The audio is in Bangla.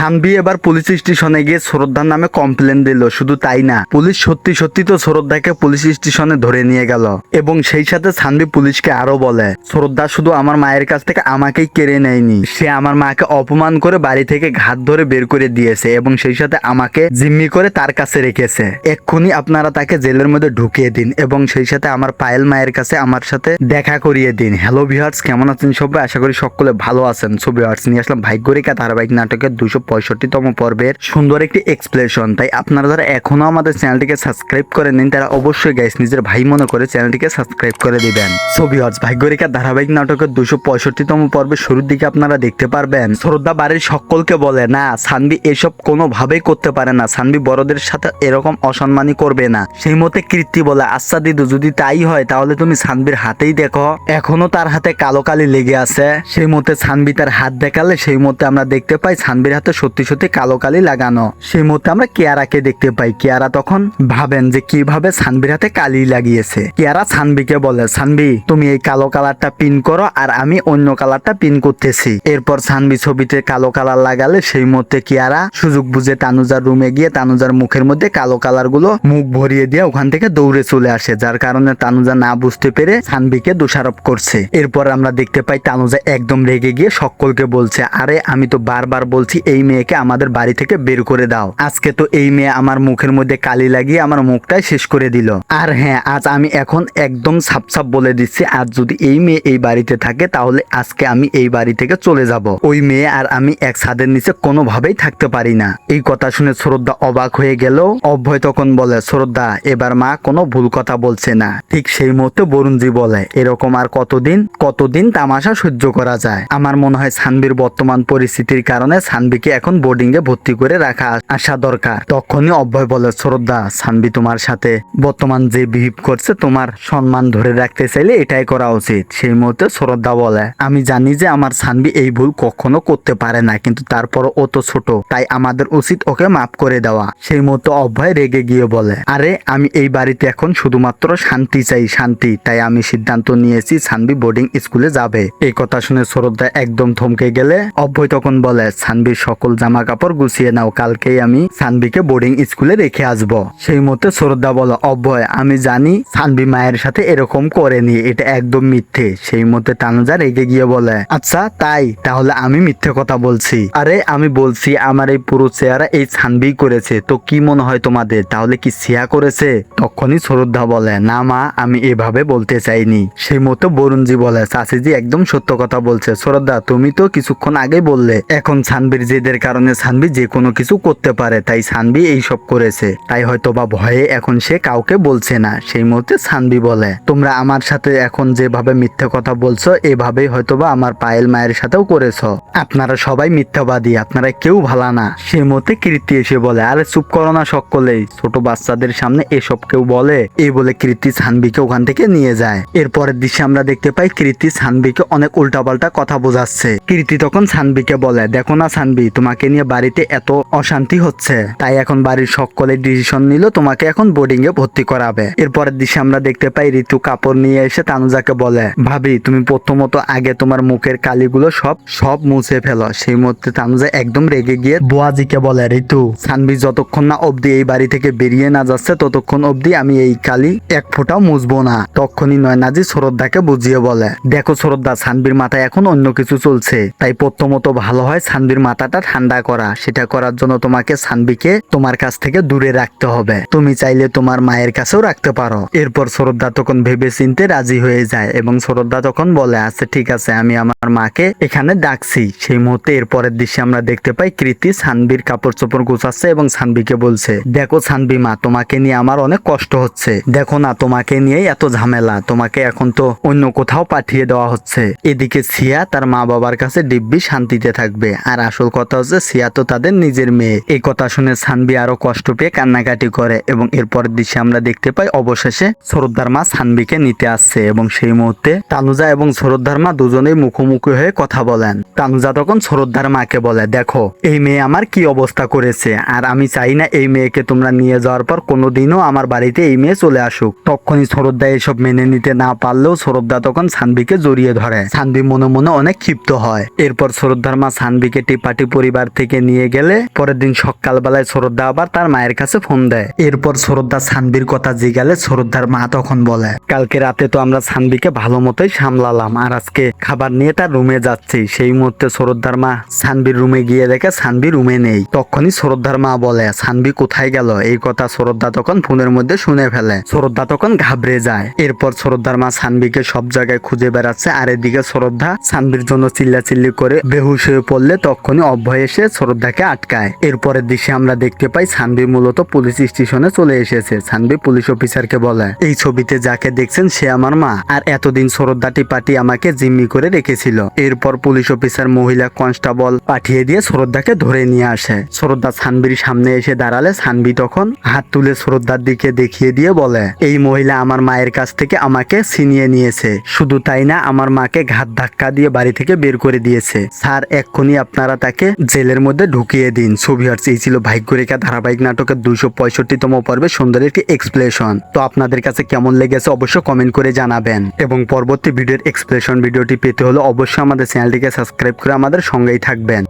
সানবি এবার পুলিশ স্টেশনে গিয়ে শ্রদ্ধার নামে কমপ্লেন দিল। শুধু তাই না, পুলিশ সত্যি সত্যি তো শ্রদ্ধাকে পুলিশ স্টেশনে ধরে নিয়ে গেল। এবং সেই সাথে সানবি পুলিশকে আরও বলে শ্রদ্ধা শুধু আমার মায়ের কাছ থেকে আমাকেই কেড়ে নেয়নি। সে আমার মাকে অপমান করে বাড়ি থেকে ঘাত ধরে বের করে দিয়েছে এবং সেই সাথে আমাকে জিম্মি করে তার কাছে রেখেছে। এক্ষুনি আপনারা তাকে জেলের মধ্যে ঢুকিয়ে দিন এবং সেই সাথে আমার পায়েল মায়ের কাছে আমার সাথে দেখা করিয়ে দিন। হ্যালো ভিহার্স কেমন আছেন সবাই? আশা করি সকলে ভালো আছেন। সো ভিহার্স নিয়ে আসলাম ভাগ্যরেখা ধারাবাহিক নাটকের দুশো পঁয়ষট্টিতম পর্বের সুন্দর একটি এক্সপ্লেশন তাই আপনারা যারা এখনও আমাদের চ্যানেলটিকে সাবস্ক্রাইব করে নিন তারা অবশ্যই গাইস নিজের ভাই মনে করে চ্যানেলটিকে সাবস্ক্রাইব করে দিবেন। সো ভিহার্স ভাগ্যরেখা ধারাবাহিক নাটকের দুশো পঁয়ষট্টিতম পর্বের শুরুর দিকে আপনারা দেখতে পারবেন। শ্রদ্ধা বাড়ির সকলকে বলে, না, সানবি এসব কোনোভাবেই করতে পারে না। সানবি বড়দের সাথে এরকম অসম্মানই করবে না। সেই মতে কৃত্তি বলে আচ্ছা দিদু, যদি তাই হয়, তাহলে তুমি সানবির হাতেই দেখো। এখনও তার হাতে কালো কালি লেগে আছে। সেই মতে সানবি তার হাত দেখালে, সেই মতে আমরা দেখতে পাই সানবির হাতে সত্যি সত্যি কালো কালি লাগানো। সেই মুহূর্তে আমরা কেয়ারাকে দেখতে পাই। কেয়ারা তখন ভাবেন যে কীভাবে সানবির হাতে কালি লাগিয়েছে। কেয়ারা সানবিকে বলে, সানবি, তুমি এই কালো কালারটা পিন করো আর আমি অন্য কালারটা পিন করতেছি। এরপর সানবি ছবিতে কালো কালার লাগালে সেই মধ্যে কিয়ারা সুযোগ বুঝে তানুজার রুমে গিয়ে তানুজার মুখের মধ্যে কালো কালারগুলো মুখ ভরিয়ে দিয়ে ওখান থেকে দৌড়ে চলে আসে, যার কারণে তানুজা না বুঝতে পেরে সানবিকে দোষারোপ করছে। এরপর আমরা দেখতে পাই তানুজা একদম রেগে গিয়ে সকলকে বলছে, আরে, আমি তো বারবার বলছি এই মেয়েকে আমাদের বাড়ি থেকে বের করে দাও। আজকে তো এই মেয়ে আমার মুখের মধ্যে কালি লাগিয়ে আমার মুখটাই শেষ করে দিল। আর হ্যাঁ আজ আমি এখন একদম সাপ সাপ বলে দিচ্ছি, আজ যদি এই মেয়ে এই বাড়িতে থাকে, তাহলে আজকে আমি এই বাড়ি থেকে চলে যাব। ওই মেয়ে আর আমি এক ছাদের নিচে কোনোভাবেই থাকতে পারি না। এই কথা শুনে শ্রদ্ধা অবাক হয়ে গেল। অভয় তখন বলে, শ্রদ্ধা, এবার মা কোনো ভুল কথা বলছে না। ঠিক সেই মুহূর্তে বরুণজি বলে, এরকম আর কতদিন কতদিন তামাশা সহ্য করা যায়? আমার মনে হয় সানবির বর্তমান পরিস্থিতির কারণে সানবিকে এখন বোর্ডিং এ ভর্তি করে রাখা আসা দরকার। তখনই অভয় বলে, শ্রদ্ধা, সানবি তোমার সাথে। বর্তমান যে বিহেভ করছে, তোমার সম্মান ধরে রাখতে চাইলে এটাই করা উচিত। সেই মুহূর্তে শ্রদ্ধা বলে, আমি জানি যে আমার সানবি এই ভুল কখনো করতে পারে না, কিন্তু তারপর ও তো ছোট, তাই আমাদের উচিত ওকে মাফ করে দেওয়া। সেই মতো অভয় রেগে গিয়ে বলে, আরে, আমি এই বাড়িতে এখন শুধুমাত্র শান্তি চাই, শান্তি, তাই আমি সিদ্ধান্ত নিয়েছি সানবি বোর্ডিং স্কুলে যাবে। এই কথা শুনে শ্রদ্ধা একদম থমকে গেলে, অভয় তখন বলে সানবির সকল জামা কাপড় গুছিয়ে নাও, কালকেই আমি সানবিকে বোর্ডিং স্কুলে রেখে আসব। সেই মতে শ্রদ্ধা বলে অভয় আমি জানি সানবি মায়ের সাথে এরকম করেনি, এটা একদম মিথ্যে। সেই মতে তানুজা রেগে গিয়ে বলে আচ্ছা তাই, তাহলে আমি মিথ্যে কথা বলছি। আরে, আমি বলছি, আমার এই পুরো চেহারা এই সানবি করেছে, তো কি মনে হয় তোমাদের? তাহলে কি সিয়া করেছে? তখনই শ্রদ্ধা বলে, না মা, আমি এভাবে বলতে চাইনি। সেই মতো বরুণজি বলে, চাষিজি একদম সত্য কথা বলছে। শ্রদ্ধা, তুমি তো কিছুক্ষণ আগে বললে, এখন সানবির জেদের কারণে সানবি যে কোনো কিছু করতে পারে, তাই সানবি এই সব করেছে। তাই হয়তো বা ভয়ে এখন সে কাউকে বলছে না, সেই মুহূর্তে সানবি বলে, তোমরা আমার সাথে এখন যেভাবে মিথ্যে কথা বলছো, এভাবেই হয়তোবা আমার পায়েল মায়ের সাথেও করেছ। আপনারা সবাই মিথ্যাবাদী, আপনারা কেউ ভালা না। সেই মতে কীর্তি এসে বলে, আরে চুপ করো না সকলেই ছোট বাচ্চাদের সামনে এসব কেউ বলে? এই বলে কীর্তি সানবিকে ওখান থেকে নিয়ে যায়। এরপরের দৃশ্যে আমরা দেখতে পাই কীর্তি সানবিকে অনেক উল্টাপাল্টা কথা বোঝাচ্ছে। কীর্তি তখন সানবিকে বলে, দেখো না সানবি তোমাকে নিয়ে বাড়িতে এত অশান্তি হচ্ছে। তাই এখন বাড়ির সকলে ডিসিশন নিল, তোমাকে এখন বোর্ডিং এ ভর্তি করাবে। এরপরের দৃশ্যে আমরা দেখতে পাই ঋতু কাপড় নিয়ে এসে তানুজাকে বলে, ভাবি, তুমি প্রথমত আগে তোমার মুখের কালিগুলো সব সব মুছে ফেলো। সেই মধ্যে তানুজা একদম রেগে গিয়ে বোয়াজিকে বলে, ঋতু সানবি যতক্ষণ না অবধি এই বাড়ি থেকে বেরিয়ে না যাচ্ছে, ততক্ষণ অবধি আমি এই কালি এক ফোঁটাও মুছবো না। তখনই নয়নাজি শ্রদ্ধাকে বুঝিয়ে বলে, দেখো শ্রদ্ধা সানবির মাথায় এখন অন্য কিছু চলছে। তাই প্রথমত ভালো হয় সানবির মাথাটা ঠান্ডা করা, সেটা করার জন্য তোমাকে সানবিকে তোমার কাছ থেকে দূরে রাখতে হবে। তুমি চাইলে তোমার মায়ের কাছেও রাখতে পারো। এরপর শ্রদ্ধা তখন ভেবে চিনতে রাজি হয়ে যায় এবং শ্রদ্ধা তখন বলে আচ্ছা ঠিক আছে, আমি আমার মাকে এখানে ডাকছি। সেই মুহূর্তে এরপরের দৃশ্যে আমরা দেখতে পাই কৃতি সানবির কাপড় চোপড় গুছাচ্ছে এবং সানবিকে বলছে, দেখো সানবি মা, তোমাকে নিয়ে আমার অনেক কষ্ট হচ্ছে। দেখো না, তোমাকে নিয়েই এত ঝামেলা। তোমাকে এখন তো অন্য কোথাও পাঠিয়ে দেওয়া হচ্ছে। এদিকে সিয়া তার মা বাবার কাছে দিব্যি শান্তিতে থাকবে। আর আসল কথা হচ্ছে সিয়া তো তাদের নিজের মেয়ে। এই কথা শুনে সানবি আরও কষ্ট পেয়ে কান্নাকাটি করে এবং এরপরের দৃশ্যে আমরা দেখতে পাই, অবশেষে শ্রদ্ধার মা সানবিকে নিতে আসছে এবং সেই মুহূর্তে তানুজা এবং শ্রদ্ধার মা দুজনেই মুখোমুখি হয়ে কথা বলেন। তানুজা তখন শ্রদ্ধার মাকে বলে, দেখো, এই মেয়ে আমার কি অবস্থা করেছে? আর আমি চাই না এই মেয়েকে তোমরা নিয়ে যাওয়ার পর কোনোদিনও আমার বাড়িতে এই মেয়ে চলে আসুক। তখনই শ্রদ্ধা এসব মেনে নিতে না পারলেও শ্রদ্ধা তখন সানবিকে জড়িয়ে ধরে। সানবি মনে মনে অনেক ক্ষিপ্ত হয়। এরপর শ্রদ্ধার মা সানবিকে টিপাটি পরি পরিবার থেকে নিয়ে গেলে পরের দিন সকালবেলায় শ্রদ্ধা আবার তার মায়ের কাছে ফোন দেয়। এরপর শ্রদ্ধা সানবির কথা জিগালে শ্রদ্ধার মা তখন বলে, কালকে রাতে তো আমরা সানবিকে ভালো মতোই সামলালাম আর আজকে খাবার নিয়ে তার রুমে যাচ্ছি। সেই মুহূর্তে শ্রদ্ধার মা সানবির রুমে গিয়ে দেখে সানবি রুমে নেই। তখনই শ্রদ্ধার মা বলে, সানবি কোথায় গেল? এই কথা শ্রদ্ধা তখন ফোনের মধ্যে শুনে ফেলে। শ্রদ্ধা তখন ঘাবড়ে যায়। এরপর শ্রদ্ধার মা সানবিকে সব জায়গায় খুঁজে বেড়াচ্ছে। আর এদিকে শ্রদ্ধা সানবির জন্য চিল্লাচিল্লি করে বেহুশ হয়ে পড়লে তখনই অভয় এসে শ্রদ্ধাকে আটকায়। এরপরের দৃশ্যে আমরা দেখতে পাই সানবি মূলত পুলিশ স্টেশনে চলে এসেছে, সানবি পুলিশ অফিসারকে বলে। এই ছবিতে যাকে দেখছেন সে আমার মা, আর এতদিন শ্রদ্ধাটি পাটি আমাকে জিম্মি করে রেখেছিল। এরপর পুলিশ অফিসার মহিলা কনস্টেবল পাঠিয়ে দিয়ে শ্রদ্ধাকে ধরে নিয়ে আসে। শ্রদ্ধা সানবির সামনে এসে দাঁড়ালে সানবি তখন হাত তুলে শ্রদ্ধার দিকে দেখিয়ে দিয়ে বলে, এই মহিলা আমার মায়ের কাছ থেকে আমাকে ছিনিয়ে নিয়েছে। শুধু তাই না, আমার মাকে ঘাত ধাক্কা দিয়ে বাড়ি থেকে বের করে দিয়েছে। স্যার, এক্ষুনি আপনারা তাকে জেলের মধ্যে ঢুকিয়ে দিন। আর এই ছিল ভাগ্যরেখা ধারাবাহিক নাটকের দুইশো পঁয়ষট্টিতম পর্বে সুন্দর একটি এক্সপ্লেশন তো আপনাদের কাছে কেমন লেগেছে অবশ্যই কমেন্ট করে জানাবেন। এবং পরবর্তী ভিডিওর এক্সপ্লেশন ভিডিওটি পেতে হলে অবশ্যই আমাদের চ্যানেলটিকে সাবস্ক্রাইব করে আমাদের সঙ্গেই থাকবেন।